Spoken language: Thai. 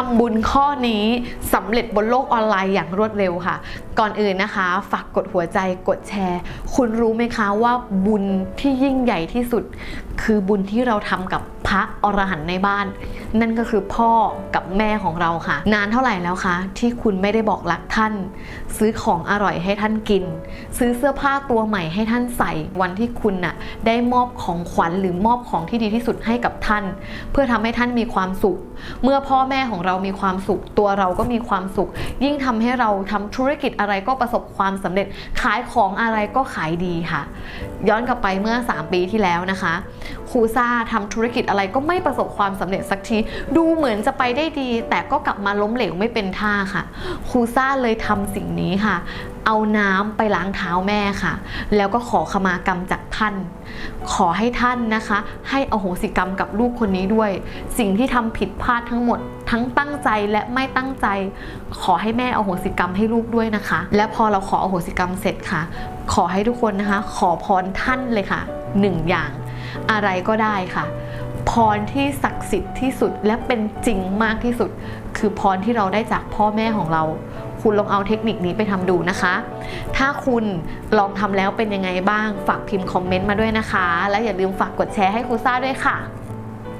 ทำบุญข้อนี้สำเร็จบนโลกออนไลน์อย่างรวดเร็วค่ะ ก่อนอื่นนะคะ ฝากกดหัวใจกดแชร์ คุณรู้ไหมคะว่าบุญที่ยิ่งใหญ่ที่สุด คือบุญที่เราทำกับพระอรหันต์ในบ้าน นั่นก็คือพ่อกับแม่ของเราค่ะ นานเท่าไหร่แล้วคะ ที่คุณไม่ได้บอกรักท่าน ซื้อของอร่อยให้ท่านกิน ซื้อเสื้อผ้าตัวใหม่ให้ท่านใส่วันที่คุณน่ะได้มอบของขวัญหรือมอบของที่ดีที่สุดให้กับท่าน เพื่อทำให้ท่านมีความสุข เมื่อพ่อแม่ของเรามีความสุข ตัวเราก็มีความสุข ยิ่งทำให้เราทำธุรกิจอะไรก็ประสบความสำเร็จขายของอะไรก็ขายดีค่ะ ย้อนกลับไปเมื่อ 3 ปีที่แล้วนะคะ ครูซ่าทำธุรกิจอะไรก็ไม่ประสบความสำเร็จสักที ดูเหมือนจะไปได้ดี แต่ก็กลับมาล้มเหลวไม่เป็นท่าค่ะครูซ่าเลยทำสิ่งนี้ค่ะ เอาน้ำไปล้างเท้าแม่ค่ะ แล้วก็ขอขมากรรมจากท่าน ขอให้ท่านนะคะ ให้อโหสิกรรมกับลูกคนนี้ด้วย สิ่งที่ทำผิดพลาดทั้งหมด ทั้งตั้งใจและไม่ตั้งใจ ขอให้แม่อโหสิกรรมให้ลูกด้วยนะคะ และพอเราขออโหสิกรรมเสร็จค่ะ ขอให้ทุกคนนะคะ ขอพรท่านเลยค่ะหนึ่งอย่าง อะไรก็ได้ค่ะ พรที่ศักดิ์สิทธิ์ที่สุดและเป็นจริงมากที่สุด คือพรที่เราได้จากพ่อแม่ของเรา คุณลองเอาเทคนิคนี้ไปทำดูนะคะ ถ้าคุณลองทำแล้วเป็นยังไงบ้าง ฝากพิมพ์คอมเมนต์มาด้วยนะคะ และอย่าลืมฝากกดแชร์ให้ครูซ่าด้วยค่ะ